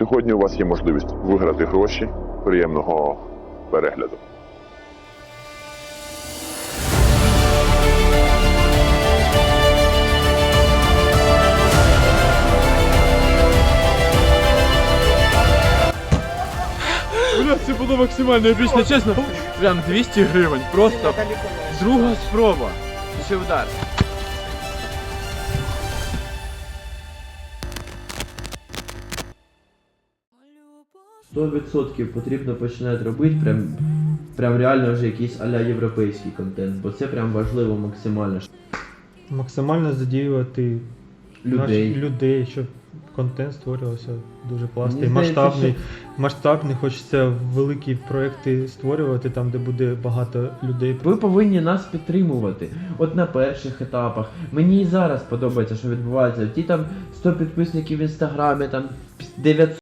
Сьогодні у вас є можливість виграти гроші. Приємного перегляду. Бля, це було максимально епічно, чесно. Прям 200 гривень. Просто друга спроба. Ще удар. Сто відсотків потрібно починати робити прям, прям реально вже якийсь аля європейський контент, бо це прям важливо максимально. Максимально задіювати Людей. наших людей, щоб контент створювався дуже класний, масштабний. Масштабний, хочеться великі проекти створювати там, де буде багато людей. Ви повинні нас підтримувати. От на перших етапах. Мені і зараз подобається, що відбувається. Ті там 100 підписників в інстаграмі, там 900